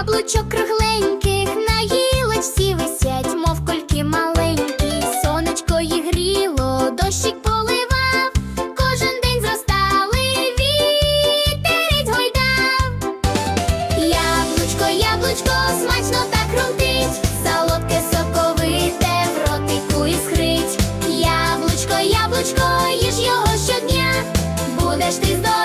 Яблучок кругленьких на гілочці висять, мов кульки маленькі. Сонечко їх гріло, дощик поливав, кожен день зростали, вітерець гойдав. Яблучко, яблучко, смачно так хрумтить, солодке соковите в ротику іскрить. Яблучко, яблучко, їж його щодня, будеш ти здоровим,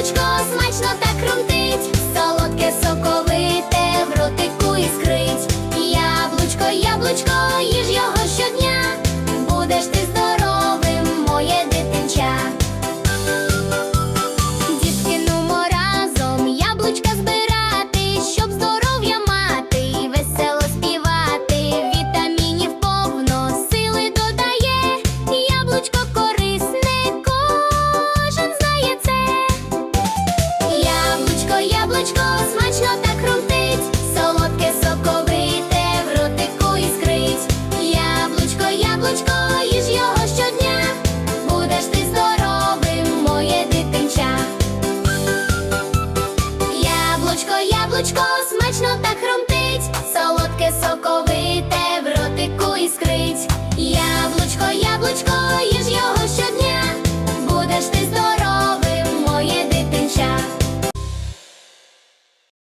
Яблучко, смачно так крутить, солодке соковите в ротику іскрить. Яблучко, яблучко, їж його щодня, смачно так хрумтить, солодке соковите